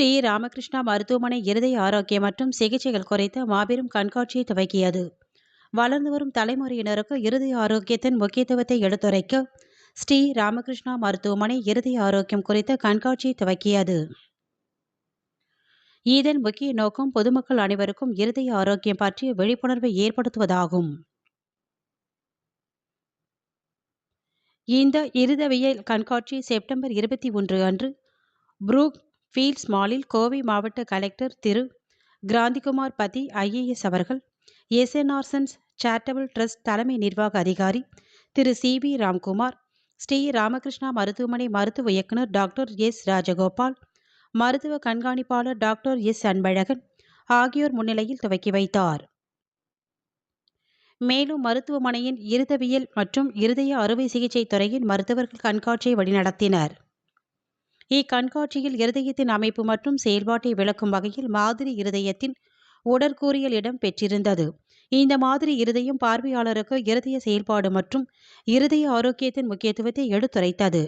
ஸ்ரீ ராமகிருஷ்ணா மருத்துவமனை இருதய ஆரோக்கியம் மற்றும் சிகிச்சைகள் குறித்த மாபெரும் கண்காட்சியை துவக்கியது. வளர்ந்து வரும் தலைமுறையினருக்கு இருதய ஆரோக்கியத்தின் முக்கியத்துவத்தை எடுத்துரைக்க ஸ்ரீ ராமகிருஷ்ணா மருத்துவமனை இருதய ஆரோக்கியம் குறித்த கண்காட்சியை துவக்கியது. இதன் முக்கிய நோக்கம் பொதுமக்கள் அனைவருக்கும் இருதய ஆரோக்கியம் பற்றிய விழிப்புணர்வை ஏற்படுத்துவதாகும். இந்த இருதவியல் கண்காட்சி செப்டம்பர் இருபத்தி ஒன்று அன்று புரூக் ஃபீல்ட்ஸ் மாலில் கோவை மாவட்ட கலெக்டர் திரு. கிராந்திகுமார் பதி ஐஏஎஸ் அவர்கள் எஸ்என்ஆர்சன்ஸ் சேரிட்டபிள் ட்ரஸ்ட் தலைமை நிர்வாக அதிகாரி திரு. சி. வி. ராம்குமார் ஸ்ரீ. ராமகிருஷ்ணா மருத்துவமனை மருத்துவ இயக்குனர் டாக்டர் எஸ். ராஜகோபால் மருத்துவ கண்காணிப்பாளர் டாக்டர் எஸ். அன்பழகன் ஆகியோர் முன்னிலையில் துவக்கி வைத்தார். மேலும் மருத்துவமனையின் இருதவியல் மற்றும் இருதய அறுவை சிகிச்சை துறையின் மருத்துவர்கள் கண்காட்சியை வழிநடத்தினர். இக்கண்காட்சியில் இருதயத்தின் அமைப்பு மற்றும் செயல்பாட்டை விளக்கும் வகையில் மாதிரி இருதயத்தின் உடற்கூறியல் இடம் பெற்றிருந்தது. இந்த மாதிரி இருதயம் பார்வையாளருக்கு இருதய செயல்பாடு மற்றும் இருதய ஆரோக்கியத்தின் முக்கியத்துவத்தை எடுத்துரைத்தது.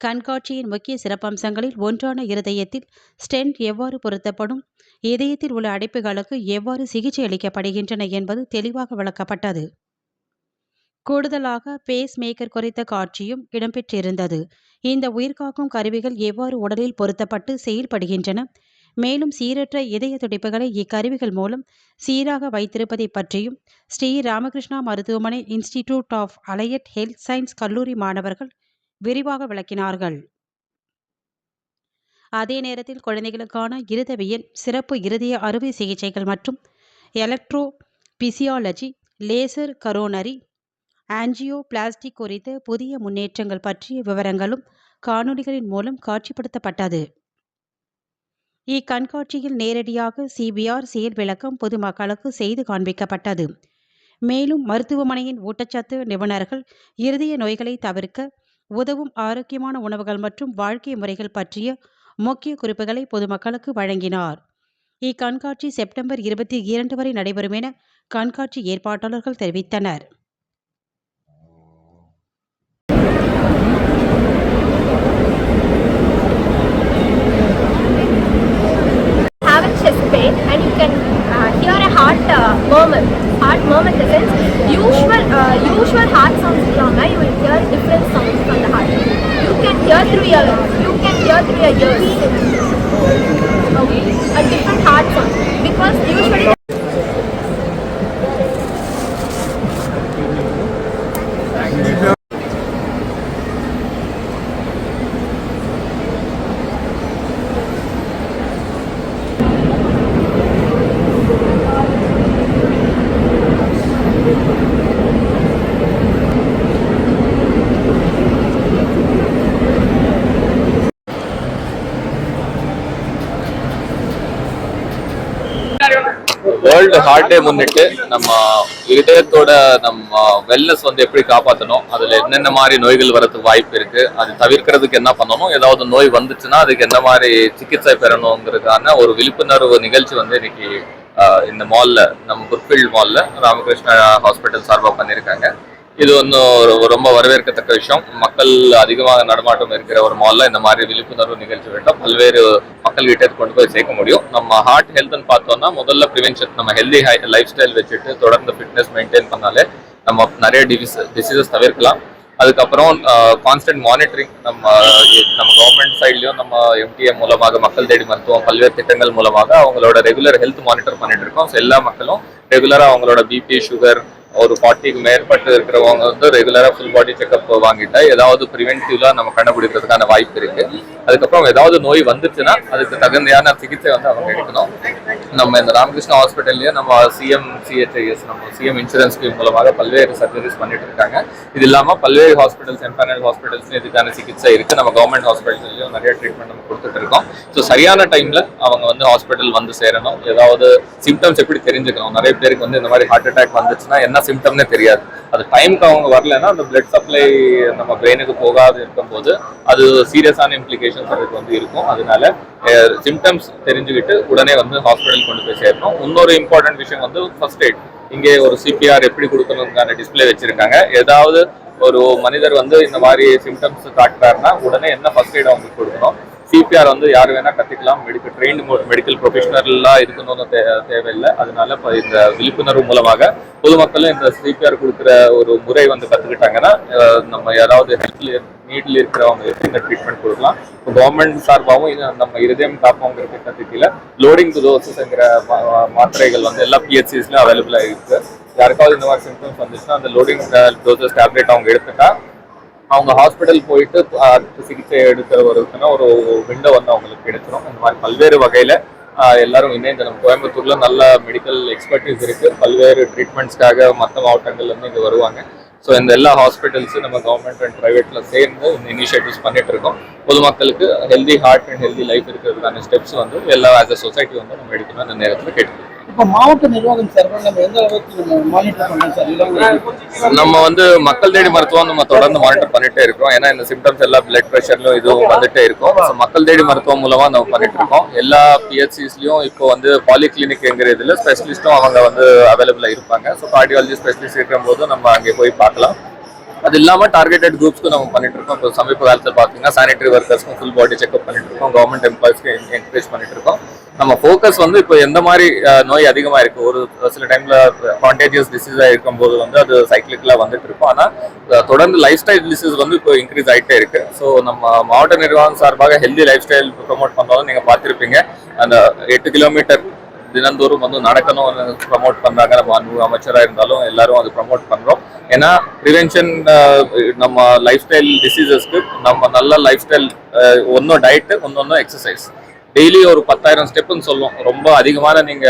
கண்காட்சியின் முக்கிய சிறப்பம்சங்களில் ஒன்றான இருதயத்தில் ஸ்டென்ட் எவ்வாறு பொருத்தப்படும் இதயத்தில் உள்ள அடைப்புகளுக்கு எவ்வாறு சிகிச்சை அளிக்கப்படுகின்றன என்பது தெளிவாக விளக்கப்பட்டது. கூடுதலாக பேஸ் மேக்கர் குறித்த காட்சியும் இடம்பெற்றிருந்தது. இந்த உயிர்காக்கும் கருவிகள் எவ்வாறு உடலில் பொருத்தப்பட்டு செயல்படுகின்றன? மேலும் சீரற்ற இதய துடிப்புகளை இக்கருவிகள் மூலம் சீராக வைத்திருப்பதை பற்றியும் ஸ்ரீ ராமகிருஷ்ணா மருத்துவமனை institute of allied health science கல்லூரி மாணவர்கள் விரிவாக விளக்கினார்கள். அதே நேரத்தில் குழந்தைகளுக்கான இருதவியல் சிறப்பு இருதய அறுவை சிகிச்சைகள் மற்றும் electrophysiology laser coronary angioplasty குறித்த புதிய முன்னேற்றங்கள் பற்றிய விவரங்களும் காணொலிகளின் மூலம் காட்சிப்படுத்தப்பட்டது. இக்கண்காட்சியில் நேரடியாக சிபிஆர் செயல் விளக்கம் பொதுமக்களுக்கு செய்து காண்பிக்கப்பட்டது. மேலும் மருத்துவமனையின் ஊட்டச்சத்து நிபுணர்கள் இருதய நோய்களை தவிர்க்க உதவும் ஆரோக்கியமான உணவுகள் மற்றும் வாழ்க்கை முறைகள் பற்றிய முக்கிய குறிப்புகளை பொதுமக்களுக்கு வழங்கினார். இக்கண்காட்சி செப்டம்பர் இருபத்தி இரண்டு வரை நடைபெறும் என கண்காட்சி ஏற்பாட்டாளர்கள் தெரிவித்தனர். Hear through your you can hear through your ears. Okay, a different heart sound because usually world heart முன்னிட்டு நம்ம இதயத்தோட நம்ம வெல்னஸ் வந்து எப்படி காப்பாற்றணும் அதுல என்னென்ன மாதிரி நோய்கள் வரதுக்கு வாய்ப்பு இருக்கு? அது தவிர்க்கிறதுக்கு என்ன பண்ணணும்? ஏதாவது நோய் வந்துச்சுன்னா அதுக்கு என்ன மாதிரி சிகிச்சை பெறணுங்கிறதுக்கான ஒரு விழிப்புணர்வு நிகழ்ச்சி வந்து இன்னைக்கு ஆஹ், இந்த மால்ல நம்ம புர்ஃபீல்ட் மால்ல ராமகிருஷ்ணா ஹாஸ்பிட்டல் சார்பாக பண்ணியிருக்காங்க. இது வந்து ஒரு ரொம்ப வரவேற்கத்தக்க விஷயம். மக்கள் அதிகமாக நடமாட்டம் இருக்கிற ஒரு மால்ல இந்த மாதிரி விழிப்புணர்வு நிகழ்ச்சி வேண்டும். பல்வேறு மக்கள்கிட்ட கொண்டு போய் சேர்க்க முடியும். நம்ம ஹார்ட் ஹெல்த்னு பார்த்தோம்னா முதல்ல ப்ரிவென்ஷன் நம்ம ஹெல்தி லைஃப் ஸ்டைல் வச்சுட்டு தொடர்ந்து ஃபிட்னஸ் மெயின்டைன் பண்ணாலே நம்ம நிறைய டிசீஸ் டிசீசஸ் தவிர்க்கலாம். அதுக்கப்புறம் கான்ஸ்டன்ட் மானிட்டரிங் நம்ம நம்ம கவர்மெண்ட் சைட்லையும் நம்ம எம்டிஏ மூலமாக மக்கள் தேடி மருத்துவம் பல்வேறு திட்டங்கள் மூலமாக அவங்களோட ரெகுலர் ஹெல்த் மானிட்டர் பண்ணிட்டு இருக்கோம். எல்லா மக்களும் ரெகுலராக அவங்களோட பிபி சுகர் ஒரு ஃபார்ட்டிக்கு மேற்பட்டு இருக்கிறவங்க வந்து ரெகுலரா ஃபுல் பாடி செக்அப் வாங்கிட்டா ஏதாவது ப்ரிவென்டிவ்லாம் நம்ம கண்டுபிடிக்கிறதுக்கான வாய்ப்பு இருக்கு. அதுக்கப்புறம் ஏதாவது நோய் வந்துச்சுன்னா அதுக்கு தகுந்தையான சிகிச்சை வந்து அவங்க எடுக்கணும். நம்ம இந்த ராமகிருஷ்ணா ஹாஸ்பிட்டல்லையே நம்ம சிஎம் சிஹெச்ஐஎஸ் நம்ம சிஎம் இன்சூரன்ஸ் ஸ்கீம் மூலமாக பல்வேறு சர்ஜரிஸ் பண்ணிட்டு இருக்காங்க. இது இல்லாமல் பல்வேறு ஹாஸ்பிட்டல்ஸ் எம்பேனல் ஹாஸ்பிட்டல்ஸ் இதுக்கான சிகிச்சை இருக்குது நம்ம கவர்மெண்ட் ஹாஸ்பிட்டல்லையும் நிறைய ட்ரீட்மெண்ட் நம்ம கொடுத்துட்டு இருக்கோம். ஸோ சரியான டைமில் அவங்க வந்து ஹாஸ்பிட்டல் வந்து சேரணும். ஏதாவது சிம்டம்ஸ் எப்படி தெரிஞ்சுக்கணும்? நிறைய பேருக்கு வந்து இந்த மாதிரி ஹார்ட் அட்டாக் வந்துச்சுன்னா என்ன சிம்டம்னே தெரியாது. அது டைமுக்கு அவங்க வரலன்னா அந்த பிளட் சப்ளை நம்ம பிரெயினுக்கு போகாது இருக்கும்போது அது சீரியஸான இம்ப்ளிகேஷன்ஸ் அதுக்கு வந்து இருக்கும். அதனால சிம்டம்ஸ் தெரிஞ்சுக்கிட்டு உடனே வந்து ஹாஸ்பிட்டல் கொண்டு போய் சேரணும் இன்னொரு இம்பார்ட்டன்ட் விஷயம் வந்து ஃபர்ஸ்ட் எய்ட் இங்கே ஒரு சிபிஆர் எப்படி கொடுக்கணுங்கான டிஸ்பிளே வச்சிருக்காங்க. ஏதாவது ஒரு மனிதர் வந்து இந்த மாதிரி சிம்டம்ஸ் காட்டுறாருன்னா உடனே என்ன ஃபர்ஸ்ட் எய்ட் அவங்களுக்கு கொடுக்கணும். சிபிஆர் வந்து யார் வேணா கத்துக்கலாம். மெடிக்கல் ட்ரெயின்டு மெடிக்கல் ப்ரொஃபஷனல்லாம் இருக்கணும்னு தே தேவையில்லை. அதனால இப்போ இந்த விழிப்புணர்வு மூலமாக பொதுமக்களும் இந்த சிபிஆர் கொடுக்குற ஒரு முறை வந்து கற்றுக்கிட்டாங்கன்னா நம்ம யாராவது ஹெல்த் நீட்ல இருக்கிறவங்களுக்கு இந்த ட்ரீட்மெண்ட் கொடுக்கலாம்? இப்போ கவர்மெண்ட் சார்பாகவும் இது நம்ம இருதயம் காப்போங்கிற திட்டத்துக்கு லோடிங் டு டோசஸ்ங்கிற மாத்திரைகள் வந்து எல்லா பிஹெச்சிஸ்லையும் அவைலபிளாக இருக்குது யாருக்காவது இந்த மாதிரி சிம்டம்ஸ் வந்துச்சுன்னா அந்த லோடிங் டோசஸ் டேப்லெட் அவங்க எடுத்துட்டா அவங்க ஹாஸ்பிட்டல் போயிட்டு அஹ், சிகிச்சை எடுக்கிறவருக்குன்னா ஒரு விண்டோ வந்து அவங்களுக்கு கிடைச்சிடும் இந்த மாதிரி பல்வேறு வகையில் எல்லாரும் இணைந்து நம்ம கோயம்புத்தூர்ல நல்ல மெடிக்கல் எக்ஸ்பர்டிஸ் இருக்கு. பல்வேறு ட்ரீட்மெண்ட்ஸ்க்காக மற்ற மாவட்டங்கள்ல இருந்து வருவாங்க. ஸோ இந்த எல்லா ஹாஸ்பிட்டல்ஸும் நம்ம கவர்மெண்ட் அண்ட் ப்ரைவேட்ல சேர்ந்து இந்த இனிஷியேட்டிவ்ஸ் பண்ணிட்டு இருக்கோம். பொதுமக்களுக்கு healthy heart and healthy life இருக்கிறதுக்கான ஸ்டெப்ஸ் வந்து எல்லா ஆஸ் அ சொசைட்டி வந்து நம்ம எடுக்கணும் இந்த நேரத்தில் கேட்டுக்கோம் இப்போ மாவட்ட நிர்வாகம் சார்பாக நம்ம எந்த அளவுக்கு வந்து மக்கள் தேடி மருத்துவம் நம்ம தொடர்ந்து மானிட்டர் பண்ணிட்டே இருக்கோம் ஏன்னா இந்த சிம்டம்ஸ் எல்லாம் பிளட் ப்ரெஷர்லயும் இதுவும் வந்துட்டே இருக்கும். ஸோ மக்கள் தேடி மருத்துவம் மூலமா நம்ம பண்ணிட்டு இருக்கோம். எல்லா பிஹெச்சிஸ்லயும் இப்போ வந்து பாலிகிளினிக்ங்கிற இதுல ஸ்பெஷலிஸ்டும் அவங்க வந்து அவைலபிளா இருப்பாங்க. ஸோ கார்டியாலஜி ஸ்பெஷலிஸ்ட் இருக்கும் போது நம்ம அங்கே போய் பார்க்கலாம். அது இல்லாமல் டார்கெட்டட் குரூப்ஸ்க்கு நம்ம பண்ணிட்டு இருக்கோம். இப்போ சமீப காலத்தில் பார்த்தீங்கன்னா சானிட்டரி ஒர்க்கர்ஸ்க்கும் ஃபுல் பாடி செக்அப் பண்ணிட்டு இருக்கோம். கவர்மெண்ட் எம்ப்ளாயிஸ்க்கு என்கரேஜ் பண்ணிட்டு இருக்கோம். நம்ம ஃபோக்கஸ் வந்து இப்போ எந்த மாதிரி நோய் அதிகமாக இருக்கு? ஒரு சில டைம்ல கான்டேஜியஸ் டிசீஸாக இருக்கும்போது வந்து அது சைக்கிளிக்கலாக வந்துட்டு இருக்கும். ஆனால் தொடர்ந்து லைஃப் ஸ்டைல் டிசீஸ் வந்து இப்போ இன்க்ரீஸ் ஆகிட்டே இருக்கு. ஸோ நம்ம மாவட்ட நிர்வாகம் சார்பாக ஹெல்தி லைஃப் ஸ்டைல் ப்ரொமோட் பண்ணாலும் நீங்கள் பார்த்துருப்பீங்க. அந்த எட்டு கிலோமீட்டர் தினந்தோறும் வந்து நடக்கணும் ப்ரமோட் பண்றாங்க. நம்ம அன்பு அமைச்சராக இருந்தாலும் எல்லாரும் அது ப்ரமோட் பண்றோம். ஏன்னா ப்ரிவென்ஷன் நம்ம லைஃப் ஸ்டைல் டிசீசஸ்க்கு நம்ம நல்ல லைஃப் ஸ்டைல் ஒன்றும் டயட்டு ஒன்னொன்னும் எக்ஸசைஸ் டெய்லி ஒரு பத்தாயிரம் ஸ்டெப்புன்னு சொல்லுவோம். ரொம்ப அதிகமான நீங்க